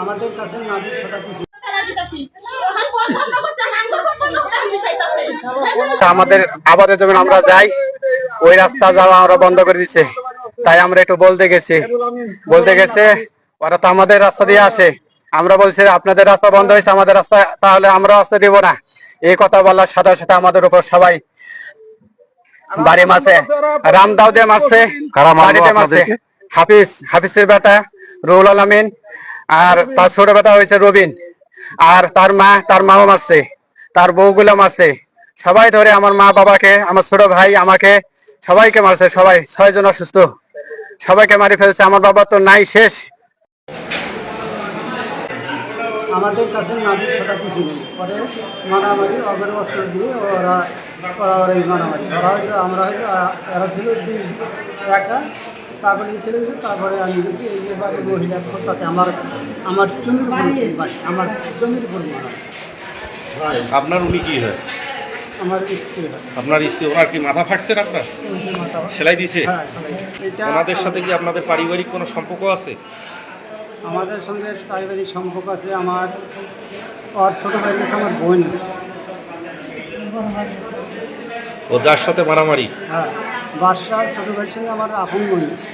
আমাদের কাছে নারী সেটা কিছু আমাদের আবাদের জমি আমরা যাই ওই রাস্তা যাওয়া আমরা বন্ধ করে দিচ্ছে তাই আমরা একটু বলতে গেছি। বলতে গেছে ওরা তো আমাদের রাস্তা দিয়ে আসে। আমরা বলছি আপনাদের রাস্তা বন্ধ হয়েছে আমাদের রাস্তা তাহলে আমরা রাস্তা দিব না। এই কথা বলার সাথে সাথে আমাদের উপর সবাই বাড়ি বাড়িতে মারছে। আপনাদেরকে? হাফিজ হাফিজের বেটা রুহুল আলমিন আর তার ছোট কথা হয়েছে রবিন। আর তার মা, তার মাও মারছে, তার বউগুলো মারছে। সবাই ধরে আমার মা বাবাকে, আমার ছোট ভাই আমাকে, সবাইকে মারছে, সবাই ছয় জন অসুস্থ। সবাইকে মারি ফেলছে। আমার বাবা তো নাই শেষ। আমাদের কাছে নারী সেটা কিছু নেই। পরে মারামারি অগর বস্ত্র দিয়ে ওরা ওরা ওরা এই মারামারি। ওরা হয়তো আমরা হয়তো এরা ছিল দুই একা তারপরে ছিল তারপরে আমি গেছি এই যে বাড়ির মহিলা তাতে আমার আমার জমির বাড়ি আমার জমির উপর মারা। আপনার উনি কি হয়? আমার স্ত্রী হয়। আপনার স্ত্রী ওনার কি মাথা ফাটছে না আপনার? মাথা সেলাই হ্যাঁ ওনাদের সাথে কি আপনাদের পারিবারিক কোনো সম্পর্ক আছে? আমাদের সঙ্গে পারিবারিক সম্পর্ক আছে আমার আর ছোটো ভাই আছে আমার বোন আছে। ও যার সাথে মারামারি? হ্যাঁ বাদশাহ ছোটো ভাইয়ের সঙ্গে আমার আপন বোন আছে।